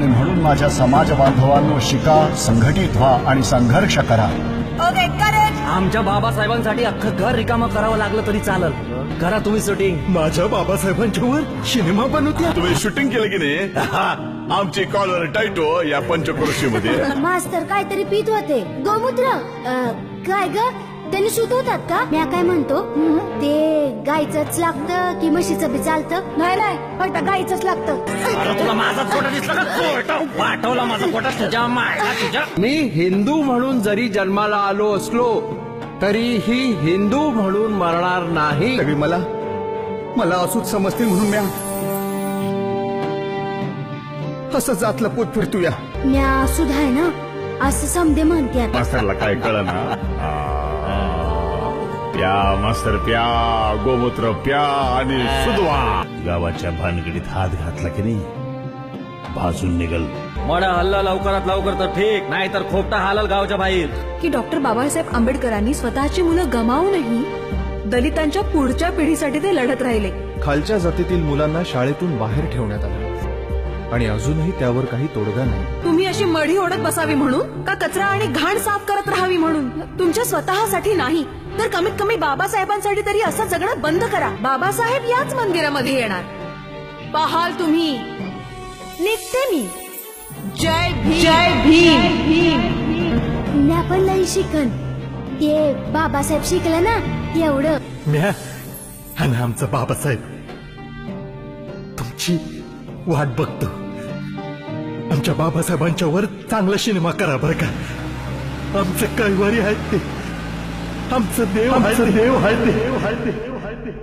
म्हणून माझ्या समाज बांधवांनो शिका संघटित व्हा आणि संघर्ष करा. आमच्या बाबासाहेबांसाठी अख्खं घर रिकामं करावं लागलं तरी चालल. करा तुम्ही शूटिंग माझ्या बाबासाहेबांच्या वर सिनेमा बनवत्या तुम्ही शूटिंग केलं की नाही? आमची कॉलर टायटो या पंचक्रोशी मध्ये मास्तर काहीतरी पित होते. गोमूत्र. काय ग? त्यांनी सुचवतात का? म्या काय म्हणतो? ते गायचंच लागतं की म्हशीचं बी चालतं? नाही नाही फक्त गायचंच लागतं. तुला माझा फोटो दिसला का? फोटो पाठवला माझा फोटो तुझ्या मायला तुझ्या मी हिंदू म्हणून जरी जन्माला आलो असलो तरीही हिंदू म्हणून मरणार नाही. मला मला असूच समजतील म्हणून म्या असं जातलं पोट फिरतूया. म्या सुद्धा आहे ना असं समजे म्हणते मास्तरला काय कळ ना प्या मास्तर प्या गोमूत्र प्या आणि सुदवा. गावाच्या भानगडीत हात घातला की नाही? भाजून निघल. मडा हल्ला लवकरात लवकर तर ठीक नाही तर खोपटा हालल गावच्या बाहेर. की डॉक्टर बाबासाहेब आंबेडकरांनी स्वतःची मुलं गमावूनही दलितांच्या पुढच्या पिढीसाठी ते लढत राहिले. खालच्या जातीतील मुलांना शाळेतून बाहेर ठेवण्यात आलं. आणि अजूनही त्यावर काही तोडगा नाही. तुम्ही अशी मढी ओढत बसावी म्हणून का कचरा आणि घाण साफ करत राहावी म्हणून? तुमच्या स्वतःसाठी नाही तर कमीत कमी बाबासाहेबांसाठी तरी असं जगणं बंद करा. बाबासाहेब याच मंदिरामध्ये येणार. पाहाल तुम्ही. निघते मी. जय भीम. जय भीम. म्या पण लई शिकन. ते बाबासाहेब शिकलं ना एवढं. म्या आणि आमचा बाबासाहेब. तुमची वाट बघतो. आमच्या बाबासाहेबांच्या वर चांगला सिनेमा करा बरं का. आमचं कैवारी आहेत ते. आमचं देव आमचं देव आहे ते.